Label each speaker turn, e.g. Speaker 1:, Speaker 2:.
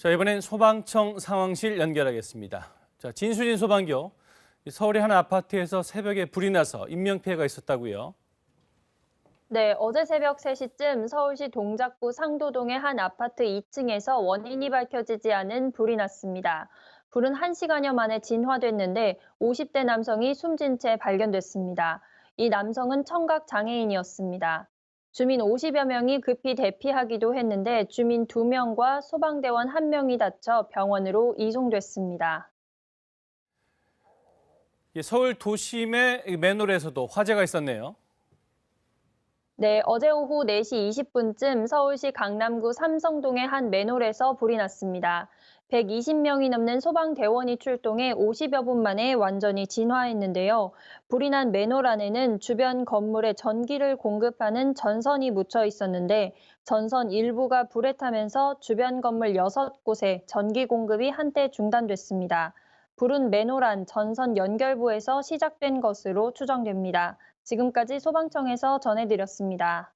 Speaker 1: 자, 이번엔 소방청 상황실 연결하겠습니다. 자, 진수진 소방교. 서울의 한 아파트에서 새벽에 불이 나서 인명피해가 있었다고요.
Speaker 2: 네, 어제 새벽 3시쯤 서울시 동작구 상도동의 한 아파트 2층에서 원인이 밝혀지지 않은 불이 났습니다. 불은 1시간여 만에 진화됐는데 50대 남성이 숨진 채 발견됐습니다. 이 남성은 청각 장애인이었습니다. 주민 50여 명이 급히 대피하기도 했는데 주민 2명과 소방대원 1명이 다쳐 병원으로 이송됐습니다.
Speaker 1: 예, 서울 도심의 맨홀에서도 화재가 있었네요.
Speaker 2: 네, 어제 오후 4시 20분쯤 서울시 강남구 삼성동의 한 맨홀에서 불이 났습니다. 120명이 넘는 소방대원이 출동해 50여 분 만에 완전히 진화했는데요. 불이 난 맨홀 안에는 주변 건물에 전기를 공급하는 전선이 묻혀 있었는데 전선 일부가 불에 타면서 주변 건물 6곳에 전기 공급이 한때 중단됐습니다. 불은 안 전선 연결부에서 시작된 것으로 추정됩니다. 지금까지 소방청에서 전해드렸습니다.